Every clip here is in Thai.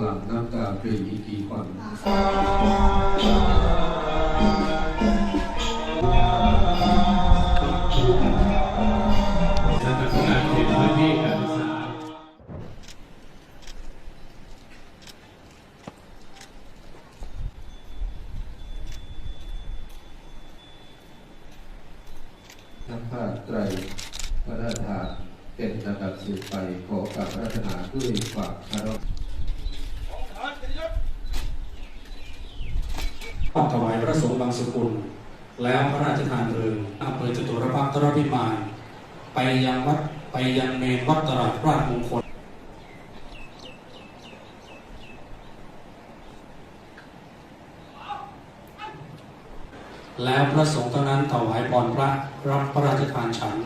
หลังน้ำตาเปรีอีกกี่คนสำนักงานเขตพื้นที่การศึกษาน้ำผ้าไตรพระราชทานเป็นลำดับสืบไปขอกับรัตนาด้วยฝากคารพ มอบ ถวายพระสงฆ์บางสกุล แล้วพระราชทานเพลิงอำเภอจตุรพักษ์ทรพิมานไปยังวัดไปยังเมนวัดตลาดราชมงคลแล้วพระสงฆ์เท่านั้นถวายพรพระรับพระราชทานฉัน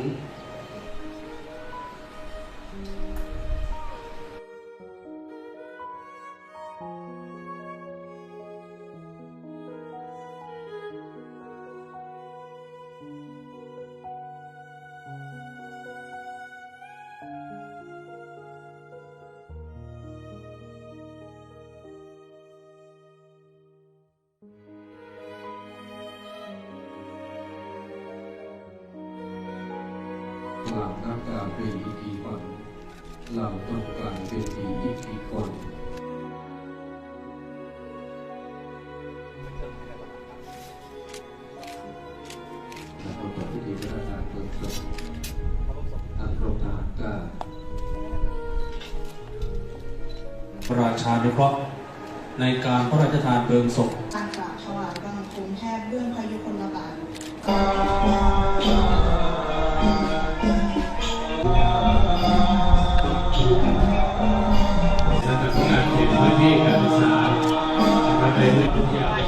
หลังน้ำตาปรีอีกกี่คนเหล่าตรงกลางเวทีอีกกี่คนและประกอบพิธีพระราชทานเพลิงศพทางกรมทหารกล้าพระราชานุเคราะห์ในการพระราชทานเพลิงศพการกราบถวาย Yeah.